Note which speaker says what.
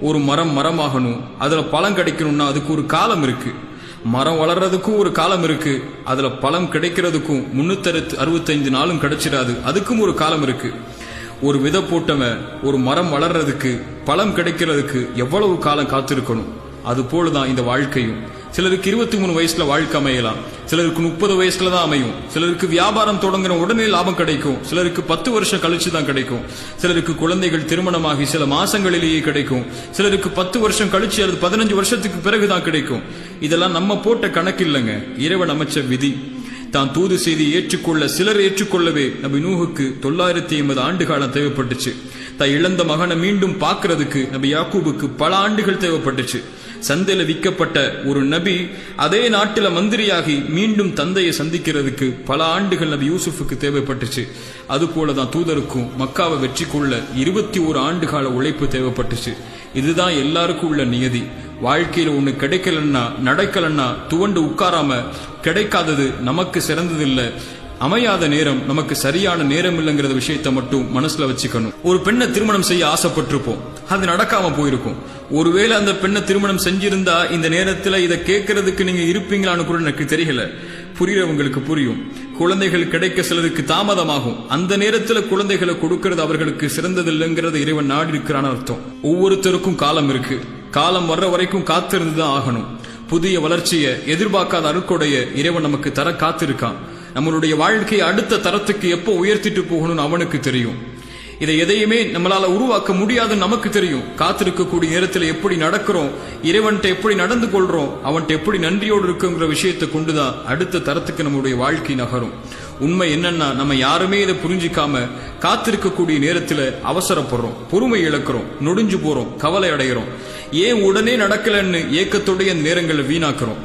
Speaker 1: ஒரு மரம் மரமாகணும் அதுல பழம் கிடைக்கணும்னா அதுக்கு ஒரு காலம் இருக்கு. மரம் வளர்றதுக்கும் ஒரு காலம் இருக்கு அதுல பழம் கிடைக்கிறதுக்கும் முன்னூத்தி அறுபத்தைந்து நாளும் கிடைச்சிடாது அதுக்கும் ஒரு காலம் இருக்கு. ஒரு விதை போட்டவன் ஒரு மரம் வளர்றதுக்கு பழம் கிடைக்கிறதுக்கு எவ்வளவு காலம் காத்திருக்கணும்? அது போலதான் இந்த வாழ்க்கையும். சிலருக்கு இருபத்தி மூணு வயசுல வாழ்க்கை அமையலாம். சிலருக்கு முப்பது வயசுல தான் அமையும். சிலருக்கு வியாபாரம் தொடங்குற உடனே லாபம் கிடைக்கும். சிலருக்கு பத்து வருஷம் கழிச்சு தான் கிடைக்கும். சிலருக்கு குழந்தைகள் திருமணமாகி சில மாசங்களிலேயே கிடைக்கும். சிலருக்கு பத்து வருஷம் கழிச்சு அல்லது பதினஞ்சு வருஷத்துக்கு பிறகு தான் கிடைக்கும். இதெல்லாம் நம்ம போட்ட கணக்கு இல்லைங்க. இறைவன் அமைச்ச விதி. தான் தூது செய்தி ஏற்றுக்கொள்ள சிலர் ஏற்றுக்கொள்ளவே நபி நூஹுக்கு தொள்ளாயிரத்தி ஐம்பது ஆண்டு காலம் தேவைப்பட்டுச்சு. தான் இழந்த மகனை மீண்டும் பார்க்கறதுக்கு நபி யாக்கூபுக்கு பல ஆண்டுகள் தேவைப்பட்டுச்சு. சந்தையில விற்கப்பட்ட ஒரு நபி அதே நாட்டில் மந்திரியாகி மீண்டும் தந்தையை சந்திக்கிறதுக்கு பல ஆண்டுகள் நபி யூசுஃபுக்கு தேவைப்பட்டுச்சு. அது தான் தூதருக்கும் மக்காவை வெற்றி கொள்ள இருபத்தி ஒரு ஆண்டு கால உழைப்பு தேவைப்பட்டுச்சு. இதுதான் எல்லாருக்கும் உள்ள நியதி. வாழ்க்கையில் ஒன்று கிடைக்கலன்னா நடக்கலன்னா துவண்டு உட்காராம கிடைக்காதது நமக்கு சிறந்ததில்லை. அமையாத நேரம் நமக்கு சரியான நேரம் இல்லைங்கிற விஷயத்த மட்டும் மனசுல வச்சுக்கணும். ஒரு பெண்ணை திருமணம் செய்ய ஆசைப்பட்டிருப்போம். அது நடக்காம போயிருக்கும். ஒருவேளை அந்த பெண்ணை திருமணம் செஞ்சிருந்தா இந்த நேரத்துல இதை கேட்கறதுக்கு நீங்க இருப்பீங்களான்னு கூட எனக்கு தெரியல. புரியறவங்களுக்கு புரியும். குழந்தைகள் கிடைக்க சிலருக்கு தாமதமாகும். அந்த நேரத்துல குழந்தைகளை கொடுக்கறது அவர்களுக்கு சிறந்ததில்லைங்கிறது இறைவன் நாடி இருக்கிறான்னு அர்த்தம். ஒவ்வொருத்தருக்கும் காலம் இருக்கு. காலம் வர்ற வரைக்கும் காத்திருந்து தான் ஆகணும். புதிய வளர்ச்சியை எதிர்பார்க்காத அருக்கொடைய இறைவன் நமக்கு தர காத்திருக்கான். நம்மளுடைய வாழ்க்கையை அடுத்த தரத்துக்கு எப்போ உயர்த்திட்டு போகணும்னு அவனுக்கு தெரியும். இதை எதையுமே நம்மளால உருவாக்க முடியாதுன்னு நமக்கு தெரியும். காத்திருக்கக்கூடிய நேரத்தில் எப்படி நடக்கிறோம் இறைவன்கிட்ட எப்படி நடந்து கொள்றோம் அவன்கிட்ட எப்படி நன்றியோடு இருக்குங்கிற விஷயத்தை கொண்டுதான் அடுத்த தரத்துக்கு நம்மளுடைய வாழ்க்கை நகரும். உண்மை என்னன்னா நம்ம யாருமே இதை புரிஞ்சிக்காம காத்திருக்கக்கூடிய நேரத்தில் அவசரப்படுறோம் பொறுமை இழக்கிறோம் நொடிஞ்சு போறோம் கவலை அடைகிறோம் ஏன் உடனே நடக்கலன்னு ஏக்கத்துடைய நேரங்களை வீணாக்குறோம்.